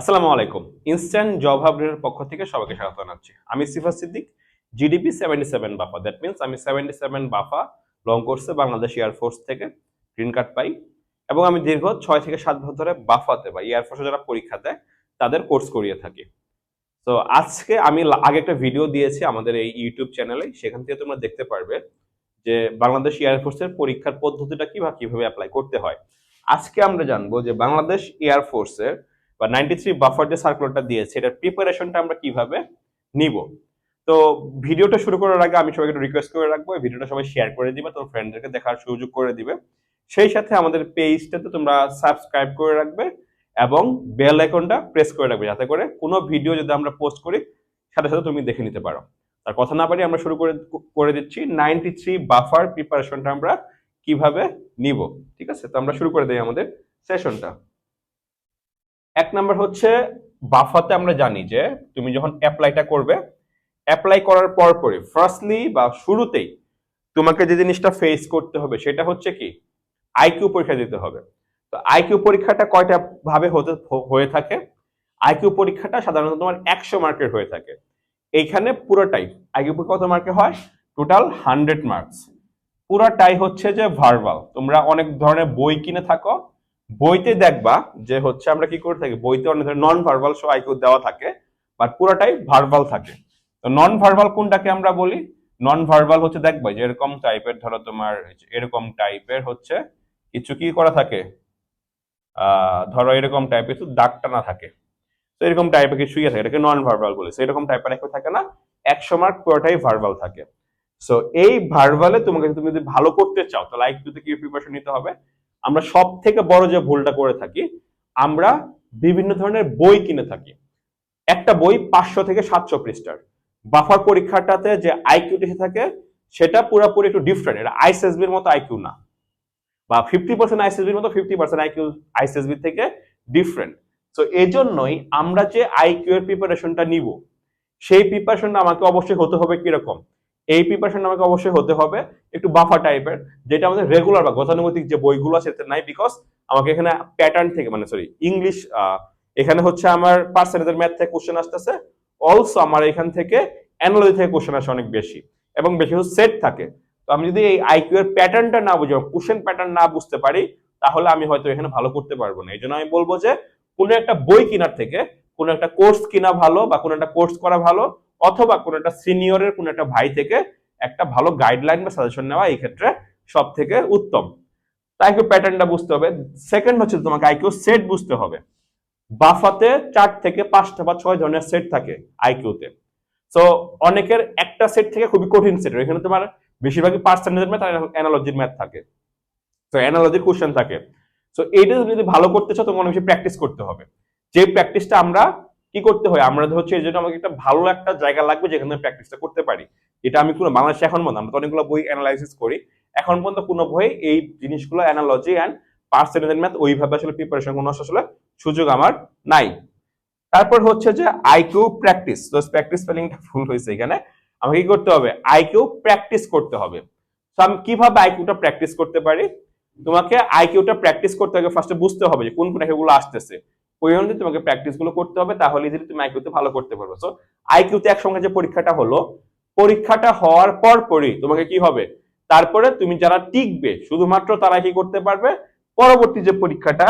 আসসালামু আলাইকুম। Instant job হাবের পক্ষ থেকে সবাইকে স্বাগত জানাচ্ছি। আমি Sifa Siddique GDP seventy seven BAFA. That means আমি সেভেন্টি সেভেন বাফা লং কোর্সে বাংলাদেশ এয়ারফোর্স থেকে গ্রিন কার্ড পাই এবং আমি দীর্ঘ ছয় থেকে সাত বছর ধরে বাফাতে বা এয়ারফোর্সে যারা পরীক্ষা দেয়, তাদের কোর্স করিয়ে থাকি। তো আজকে আমি আগে একটা ভিডিও দিয়েছি আমাদের এই ইউটিউব চ্যানেলে সেখান থেকে তোমরা দেখতে পারবে যে বাংলাদেশ এয়ারফোর্সের পরীক্ষার পদ্ধতিটা কি বা কীভাবে অ্যাপ্লাই করতে হয়। আজকে আমরা জানব যে বাংলাদেশ এয়ারফোর্সের বা নাইনটি থ্রি বাফার যে সার্কুলারটা দিয়েছে, এটার প্রিপারেশনটা আমরা কীভাবে নিব? তো ভিডিওটা শুরু করার আগে আমি সবাইকে রিকোয়েস্ট করে রাখব ভিডিওটা সবাই শেয়ার করে দিবে তোমার ফ্রেন্ডদেরকে দেখার সুযোগ করে দিবে। সেই সাথে আমাদের পেজটাতে তোমরা সাবস্ক্রাইব করে রাখবে এবং বেল আইকনটা প্রেস করে রাখবে, যাতে করে কোনো ভিডিও যদি আমরা পোস্ট করি, সাথে সাথে তুমি দেখে নিতে পারো। তার কথা না পারি আমরা শুরু করে করে দিচ্ছি নাইনটি থ্রি বাফার প্রিপারেশনটা আমরা কীভাবে নিব? ঠিক আছে? তো আমরা শুরু করে দিই আমাদের সেশনটা এক নাম্বার হচ্ছে, বাফাতে আমরা জানি যে তুমি যখন অ্যাপ্লাইটা করবে, অ্যাপ্লাই করার পর পরে ফার্স্টলি বা শুরুতেই তোমাকে যে জিনিসটা ফেস করতে হবে সেটা হচ্ছে কি আইকিউ পরীক্ষা দিতে হবে। তো আইকিউ পরীক্ষাটা কয়টা ভাবে হতে, হয়ে থাকে? আইকিউ পরীক্ষাটা সাধারণত তোমার একশো মার্কের হয়ে থাকে। এইখানে পুরোটাই আইকিউ পরীক্ষা কত মার্কে হয়? টোটাল হান্ড্রেড মার্কস পুরাটাই হচ্ছে যে ভার্বাল তোমরা অনেক ধরনের বই কিনে থাকো বইতে দেখবা যে হচ্ছে আমরা কি করে থাকি, বইতে অনেক নন ভার্বাল সো আইকিউ দেওয়া থাকে বাট পুরোটাই ভার্বাল থাকে। তো নন ভার্বাল কোনটাকে আমরা বলি? নন ভার্বাল হচ্ছে দেখবা যে এরকম টাইপের ধরো তোমার, এরকম টাইপের হচ্ছে কিছু কি করা থাকে? ধরো এরকম টাইপের কিছু দাগ টানা থাকে। তো এরকম টাইপের কিছু ইয়ে থাকে, এটাকে নন ভার্বাল বলে এরকম টাইপের একটু থাকে না, একশো মার্ক পুরোটাই ভার্বাল থাকে। সো এই ভার্বালে তোমাকে তুমি যদি ভালো করতে চাও, তাহলে আইকিউতে কি প্রিপারেশন নিতে হবে? আমরা সব থেকে বড় যে ভুলটা করে থাকি, আমরা বিভিন্ন ধরনের বই কিনে থাকি। একটা বই পাঁচশো থেকে সাতশো পৃষ্ঠার। বাফার পরীক্ষাটাতে যে আইকিউ এসে থাকে, সেটা পুরোপুরি একটু ডিফারেন্ট এটা আইসএসবির মতো আইকিউ না। বা ফিফটি পার্সেন্ট আইসএসবির মতো ফিফটি পার্সেন্ট আইকিউ আইসএসবি থেকে ডিফারেন্ট তো এই জন্যই আমরা যে আইকিউ এর প্রিপারেশনটা নিব, সেই প্রিপারেশনটা আমাকে অবশ্যই হতে হবে কীরকম? এই প্রিপারেশন আমাকে অবশ্যই হতে হবে। একটু বাফা টাইপের যেটা আমাদের রেগুলার বা গতানুগতিক যে বইগুলো আছে সেটা নাই বিকজ আমাকে এখানে প্যাটার্ন থেকে মানে সরি ইংলিশ এখানে হচ্ছে আমার পার্সেন্টেজের ম্যাথ থেকে কোশ্চেন আসতেছে। অলসো আমার এখান থেকে অ্যানালজি থেকে কোশ্চেন আসে অনেক বেশি এবং বেশি সেট থাকে। তো আমি যদি এই আইকিউ এর প্যাটার্নটা না বুঝি কোশ্চেন প্যাটার্ন না বুঝতে পারি, তাহলে আমি হয়তো এখানে ভালো করতে পারব না। এই জন্য আমি বলব যে, কোনো একটা বই কেনার থেকে, কোনো একটা কোর্স কিনা ভালো বা কোনো একটা কোর্স করা ভালো অথবা কোনো একটা সিনিয়রের কোনো একটা ভাই থেকে একটা ভালো গাইডলাইন বা সাজেশন নেওয়া এই ক্ষেত্রে সব থেকে উত্তম। তাই আইকিউ প্যাটার্নটা বুঝতে হবে। সেকেন্ড হচ্ছে তোমাকে আইকিউ সেট বুঝতে হবে। বাফাতে চার থেকে পাঁচটা বা ছয় ধরনের সেট থাকে আইকিউতে সো অনেকের একটা সেট থেকে খুবই কঠিন সেট এখানে তোমার বেশিরভাগই পার্সেন্টেজ ম্যাথ আর অ্যানালজির ম্যাথ থাকে। তো অ্যানালজির কোশ্চেন থাকে। সো এইটা যদি ভালো করতে চাও, তোমাকে অনেক বেশি প্র্যাকটিস করতে হবে। যে প্র্যাকটিসটা আমরা কি করতে হয়? আমরা হচ্ছে এই জন্য আমাকে একটা ভালো একটা জায়গা লাগবে যেখানে প্র্যাকটিসটা করতে পারি। এটা আমি কোনো বাংলাদেশে এখন পর্যন্ত আমরা তো অনেকগুলো বই অ্যানালাইসিস করি। এখন পর্যন্ত কোনো বই এই জিনিসগুলো অ্যানালজি অ্যান্ড পার্সেন্টেজ ম্যাথ ওইভাবে আসলে প্রিপারেশন কোনো আসলে সুযোগ আমার নাই। তারপর হচ্ছে যে আইকিউ প্র্যাকটিস তো প্র্যাকটিস স্পেলিংটা ভুল হয়েছে এখানে। আমাকে কি করতে হবে? আইকিউ প্র্যাকটিস করতে হবে। তো আমি কীভাবে আইকিউটা প্র্যাকটিস করতে পারি? তোমাকে আইকিউটা প্র্যাকটিস করতে হবে ফার্স্টে বুঝতে হবে যে কোন কোন আইকিউগুলো আসতেছে। ওই অনুযায়ী তোমাকে প্র্যাকটিসগুলো করতে হবে, তাহলে যদি তুমি আইকিউতে ভালো করতে পারবে। সো আইকিউতে একসঙ্গে যে পরীক্ষাটা হলো, পরীক্ষাটা হওয়ার পর পরই তোমাকে কি হবে? তারপরে তুমি যারা টিকবে, শুধুমাত্র তারা কি করতে পারবে? পরবর্তী যে পরীক্ষাটা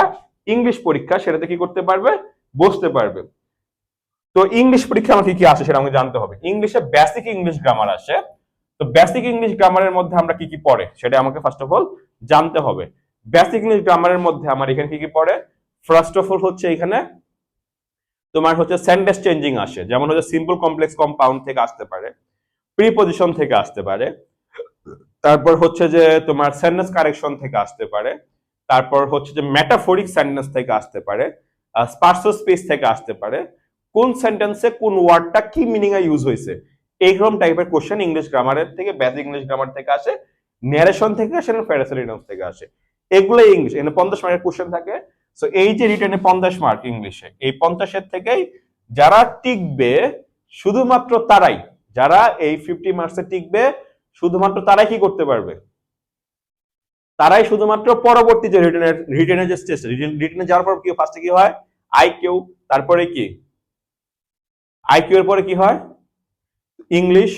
ইংলিশ পরীক্ষা, সেটাতে কি করতে পারবে? বসতে পারবে। তো ইংলিশ পরীক্ষা আমাকে কি আসে সেটা আমাকে জানতে হবে। ইংলিশে বেসিক ইংলিশ গ্রামার আসে তো বেসিক ইংলিশ গ্রামারের মধ্যে আমরা কি কি পড়ে, সেটা আমাকে ফার্স্ট অফ অল জানতে হবে। বেসিক ইংলিশ গ্রামারের মধ্যে আমার এখানে কি কি পড়ে? ফার্স্ট অফ অল হচ্ছে এখানে তোমার হচ্ছে সেন্টেন্স চেঞ্জিং আসে, যেমন হচ্ছে সিম্পল কমপ্লেক্স কম্পাউন্ড থেকে আসতে পারে প্রিপোজিশন থেকে আসতে পারে, তারপর হচ্ছে যে তোমার সেন্টেন্স কারেকশন থেকে আসতে পারে, তারপর হচ্ছে যে মেটাফোরিক সেন্টেন্স থেকে আসতে পারে স্পার্সো স্পেস থেকে আসতে পারে, কোন সেন্টেন্সে কোন ওয়ার্ডটা কি মিনিং এ ইউজ হয়েছে, এইরকম টাইপের কোশ্চেন ইংলিশ গ্রামারের থেকে বেসিক ইংলিশ গ্রামার থেকে আসে ন্যারেশন থেকে আসে না ফেরাসেলিনস থেকে আসে এগুলো ইংলিশ এখানে পঞ্চাশ মার্কের কোশ্চেন থাকে সো এই যে রিটার্নে পঞ্চাশ মার্ক ইংলিশে এই পঞ্চাশের থেকেই যারা টিকবে, শুধুমাত্র তারাই, যারা এই ফিফটি মার্কসে টিকবে, শুধুমাত্র তারাই কি করতে পারবে? তারাই শুধুমাত্র পরবর্তী যে রিটার্নের রিটার্নের যে স্টেজ রিটার্নে যাওয়ার পর কি ফার্স্টে কি হয়? আই কিউ তারপরে কি? আইকিউ এর পরে কি হয়? ইংলিশ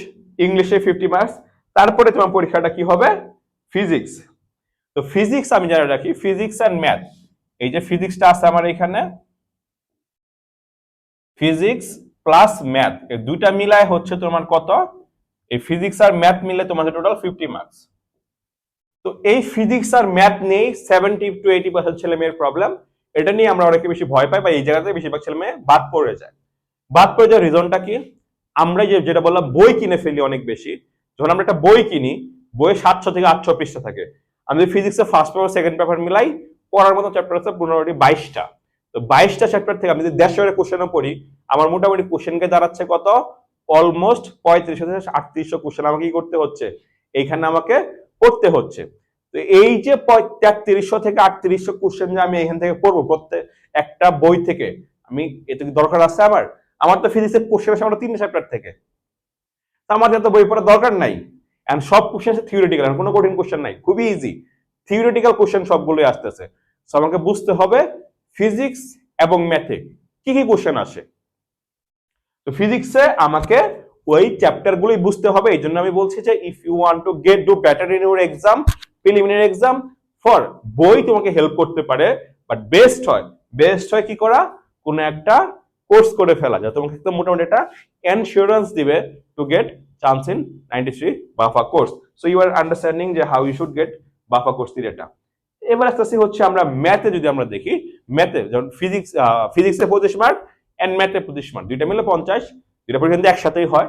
ইংলিশে ফিফটি মার্কস তারপরে তোমার পরীক্ষাটা কি হবে? ফিজিক্স তো ফিজিক্স আমি যারা রাখি ফিজিক্স অ্যান্ড ম্যাথ এই যে ফিজিক্সটা আছে আমার এখানে, ফিজিক্স প্লাস ম্যাথ এই দুইটা মিলায় হচ্ছে তোমার কত? এই ফিজিক্স আর ম্যাথ মিলে তোমাদের টোটাল ফিফটি মার্কস তো এই ফিজিক্স আর ম্যাথ নেই সেভেন্টি টু এইটি পার্সেন্ট ছেলে মেয়ের প্রবলেম এটা নিয়ে আমরা অনেকে বেশি ভয় পাই বা এই জায়গাতে বেশিরভাগ ছেলে মেয়ে বাদ পড়ে যায়। বাদ পড়ে যাওয়ার রিজনটা কি? আমরা যে যেটা বললাম, বই কিনে ফেলি অনেক বেশি। যখন আমরা একটা বই কিনি, বইয়ে সাতশো থেকে আটশো পৃষ্ঠা থাকে। আমি ফিজিক্সের ফার্স্ট পেপার সেকেন্ড পেপার মিলাই পড়ার মতো চ্যাপ্টার আছে পনেরোটি বাইশটা। তো বাইশটা চ্যাপ্টার থেকে আমি যদি দেড়শো কোশ্চেনও পড়ি, আমার মোটামুটি কোশ্চেনকে দাঁড়াচ্ছে কত? অলমোস্ট পঁয়ত্রিশ থেকে আটত্রিশশো কোশ্চেন আমাকে কি করতে হচ্ছে? এইখানে আমাকে পড়তে হচ্ছে। তো এই যে তেত্রিশশো থেকে আটত্রিশশো কোশ্চেন যে আমি এখান থেকে পড়ব, প্রত্যেক একটা বই থেকে, আমি এটা কি দরকার আছে আমার? আমার তো ফিজিক্সের কোশ্চেন আসে আমার তিনটে চ্যাপ্টার থেকে। তো আমাদের তো বই পড়ার দরকার নাই। এন্ড সব কোশ্চেন আছে থিওরিটিক্যাল কোনো কঠিন কোশ্চেন নাই। খুবই ইজি থিওরিটিক্যাল কোশ্চেন সবগুলোই আসতেছে। সো আমাকে বুঝতে হবে ফিজিক্স এবং ম্যাথে কি কি কোশ্চেন আসে? তো ফিজিক্সে আমাকে ওই চ্যাপ্টার গুলোই বুঝতে হবে। এই জন্য আমি বলছি যে if you want to get do better in your exam preliminary exam for বই তোমাকে হেল্প করতে পারে। বাট বেস্ট হয় বেস্ট হয় কি করা? কোন একটা কোর্স করে ফেলা, যা তোমাকে একদম মোটামুটি একটা এনশিওরেন্স দিবে to get chance in ninety three BAFA course so you are understanding যে how you should get BAFA course এটা। এবার আস্তে আস্তে হচ্ছে আমরা ম্যাথে যদি আমরা দেখি ম্যাথে যেমন ফিজিক্স ফিজিক্সে পঁচিশ মার্ক অ্যান্ড ম্যাথে পঁচিশ মার্ক দুইটা মিলে পঞ্চাশ, দুইটা পরীক্ষা একসাথেই হয়।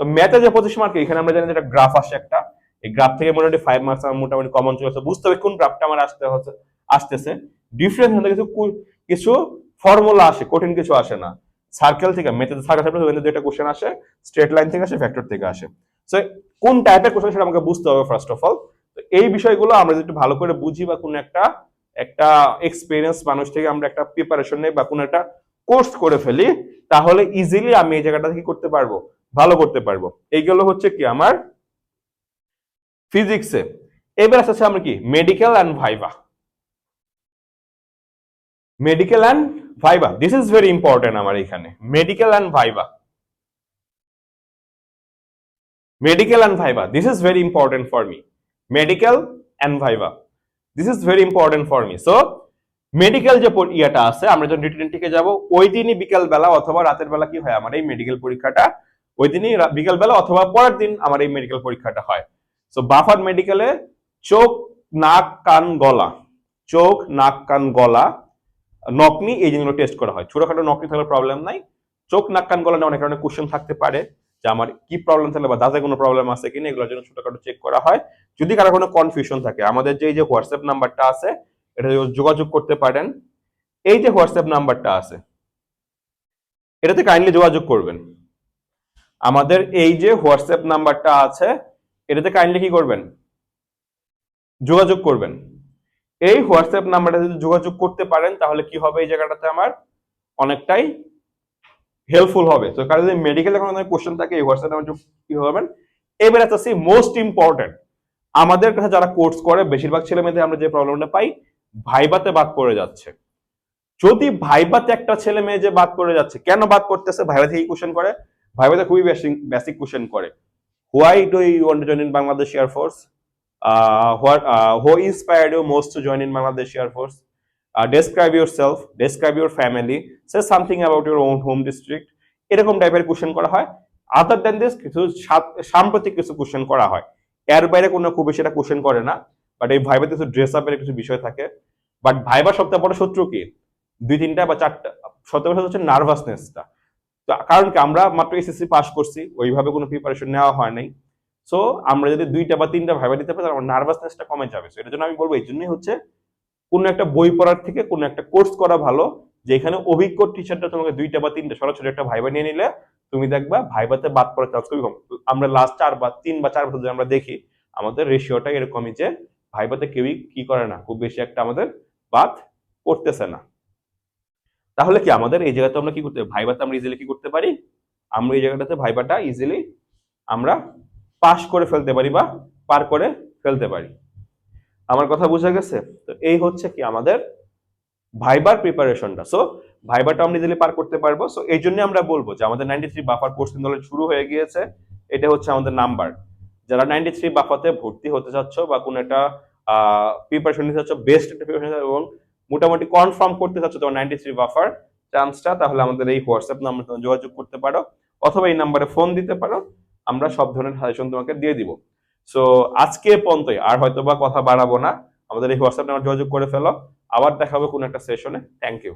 তো ম্যাথে যে পঁচিশ মার্ক এখানে আমরা জানি যে একটা গ্রাফ আসে একটা। এই গ্রাফ থেকে মোটামুটি ফাইভ মার্কস আমার মোটামুটি কমন চলে আসে। বুঝতে হবে কোন গ্রাফটা আমার আসতে হচ্ছে, আসতেছে। ডিফারেন্স কিছু কিছু ফর্মুলা আসে, কঠিন কিছু আসে না। সার্কেল থেকে মেথড সার্কেল থেকে যেটা কোশ্চেন আসে স্ট্রেট লাইন থেকে আসে ভেক্টর থেকে আসে। সো কোন টাইপের কোশ্চেন সেটা আমাকে বুঝতে হবে ফার্স্ট অফ অল তো এই বিষয়গুলো আমরা যদি একটু ভালো করে বুঝি বা কোন একটা একটা এক্সপিরিয়েন্স মানুষ থেকে আমরা একটা প্রিপারেশন নেই বা কোন একটা কোর্স করে ফেলি, তাহলে ইজিলি আমি এই জায়গাটা কি করতে পারব, ভালো করতে পারব। এইগুলো হচ্ছে কি আমার ফিজিক্সে এবার আসছে আমরা কি? Medical and viva medical and viva this is very important আমার এখানে। Medical and viva medical and viva this is very important for me medical and viva this is very important for me so medical যে ইয়েটা আছে, আমরা যখন written থেকে যাব, ওই দিনই বিকেল বেলা অথবা রাতের বেলা কি হয়? আমার এই মেডিকেল পরীক্ষাটা ওই দিনই বিকেল বেলা অথবা পরের দিন আমার এই মেডিকেল পরীক্ষাটা হয়। সো বাফার মেডিকেলে চোখ, নাক, কান, গলা। চোখ, নাক, কান, গলা নকনি এই জিনিসগুলো টেস্ট করা হয়। ছোটখাটো নকনি থাকলে প্রবলেম নাই। চোখ, নাক, কান, গলা নিয়ে অনেক ধরনের কোশ্চেন থাকতে পারে, যে আমার কি প্রবলেম থাকলে বা দাঁতে কোনো প্রবলেম আছে কিনা, এগুলোর জন্য ছোটখাটো চেক করা হয়। যদি কারও কোনো কনফিউশন থাকে, আমাদের যে এই যে হোয়াটসঅ্যাপ নাম্বারটা আছে, এটা যোগাযোগ করতে পারেন, এই যে হোয়াটসঅ্যাপ নাম্বারটা আছে, এটাতে কাইন্ডলি যোগাযোগ করবেন। আমাদের এই যে হোয়াটসঅ্যাপ নাম্বারটা আছে, এটাতে কাইন্ডলি কি করবেন? যোগাযোগ করবেন। এই হোয়াটসঅ্যাপ নাম্বারটা যদি যোগাযোগ করতে পারেন, তাহলে কি হবে এই জায়গাটাতে আমার? অনেকটাই হেল্পফুল হবে। তো কারণ যদি মেডিকেলে কোনো কোশ্চেন থাকে, এই হোয়াটসঅ্যাপ নাম্বার কি হবেন এবার আসছি মোস্ট ইম্পর্টেন্ট আমাদের কাছে যারা কোর্স করে বেশিরভাগ ছেলে মেয়েদের আমরা যে প্রবলেমটা পাই ভাইবাতে বাদ পড়ে যাচ্ছে। যদি ভাইবাতে একটা ছেলে মেয়ে যে বাদ পড়ে যাচ্ছে কেন বাদ করতেছে ভাইবা থেকে কোশ্চেন করে? ভাইবাতে খুবই বেসিক কোশ্চেন করে। Why do you want to join in Bangladesh air force what uh, who inspired you most to join in Bangladesh Air Force? Uh, describe yourself, describe your family, say something about your own এরকম টাইপের question করা হয়। আদার দেন this কিছু সাম্প্রতিক কিছু question করা হয়। এর বাইরে কোনো খুব বেশি এটা কোশ্চেন করে না বাট এই ভাইবার কিছু ড্রেস আপের কিছু বিষয় থাকে। বাট ভাইবার সবথেকে বড় শত্রু কি? দুই তিনটা বা চারটা। সবথেকে বড় হচ্ছে নার্ভাসনেসটা তো কারণ কি? আমরা মাত্র এসএসসি পাস করছি, ওইভাবে কোনো প্রিপারেশন নেওয়া হয় নাই। সো আমরা যদি দুইটা বা তিনটা ভাইবা দিতে পারি আমার নার্ভাসনেসটা কমে যাবে। সো এটার জন্য আমি বলব, এই জন্যই হচ্ছে কোনো একটা বই পড়ার থেকে কোনো একটা কোর্স করা ভালো, যেখানে অভিজ্ঞ টিচারটা তোমাকে দুইটা বা তিনটা, সরাসরি একটা ভাইবা নিয়ে নিলে তুমি দেখবা ভাইবাতে বাদ পড়ার চান্স খুবই কম। আমরা লাস্ট চার বা তিন বা চার বছর আমরা দেখি, আমাদের রেশিওটা এরকমই যে ভাইবাতে কেউই কি করে না, খুব বেশি একটা আমাদের বাদ পড়তেছে না। তাহলে কি আমাদের এই জায়গাতে আমরা কি করতে, ভাইবাতে আমরা ইজিলি কি করতে পারি? আমরা এই জায়গাটাতে ভাইবাটা ইজিলি আমরা পাশ করে ফেলতে পারি বা পার করে ফেলতে পারি। আমার কথা বোঝা গেছে? তো এই হচ্ছে কি আমাদের ভাইবার প্রিপারেশনটা সো ভাইবাটা আমরা ইজিলি পার করতে পারব। সো এই জন্য আমরা বলব যে আমাদের নাইনটি থ্রি বাফার কোর্স কিন্তু শুরু হয়ে গিয়েছে। এটা হচ্ছে আমাদের নাম্বার যারা নাইনটি থ্রি বাফাতে ভর্তি হতে চাচ্ছ বা কোনো একটা প্রিপারেশন নিতে চাচ্ছ বেস্ট একটা প্রিপারেশন এবং মোটামুটি কনফার্ম করতে চাচ্ছ তোমার নাইনটি থ্রি বাফার চান্সটা তাহলে আমাদের এই হোয়াটসঅ্যাপ নাম্বার তোমার যোগাযোগ করতে পারো অথবা এই নাম্বারে ফোন দিতে পারো। আমরা সব ধরনের সাজেশন তোমাকে দিয়ে দিব। সো আজকে পর্যন্তই। আর হয়তো বা কথা বাড়াবো না। আমাদের এই হোয়াটসঅ্যাপ নাম্বার যোগাযোগ করে ফেলো। আবার দেখাবো কোনো একটা সেশনে থ্যাংক ইউ